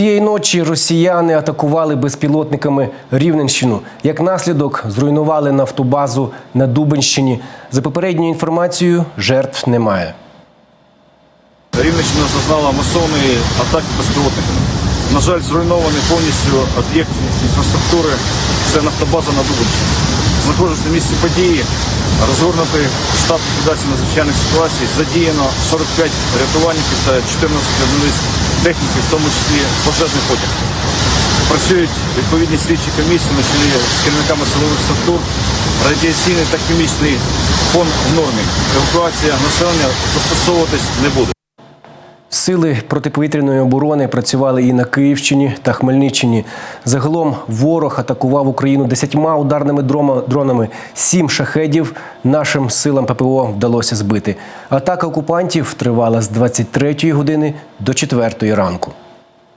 Цієї ночі росіяни атакували безпілотниками Рівненщину. Як наслідок, зруйнували нафтобазу на Дубенщині. За попередньою інформацією, жертв немає. Рівненщина зазнала масовної атаки безпілотниками. На жаль, зруйнований повністю об'єкт інфраструктури. Це нафтобаза на Дубенщині. Знаходжусь на місці події, розгорнутий штаб ліквідації надзвичайних ситуацій. Задіяно 45 рятувальників та 14 одиниць техніки, в тому числі пожежний потяг. Працюють відповідні слідчі комісії на чолі з керівниками силових структур. Радіаційний та хімічний фон в нормі. Евакуація населення застосовуватись не буде. Сили протиповітряної оборони працювали і на Київщині та Хмельниччині. Загалом ворог атакував Україну десятьма ударними дронами. Сім шахедів нашим силам ППО вдалося збити. Атака окупантів тривала з 23-ї години до 4 ранку.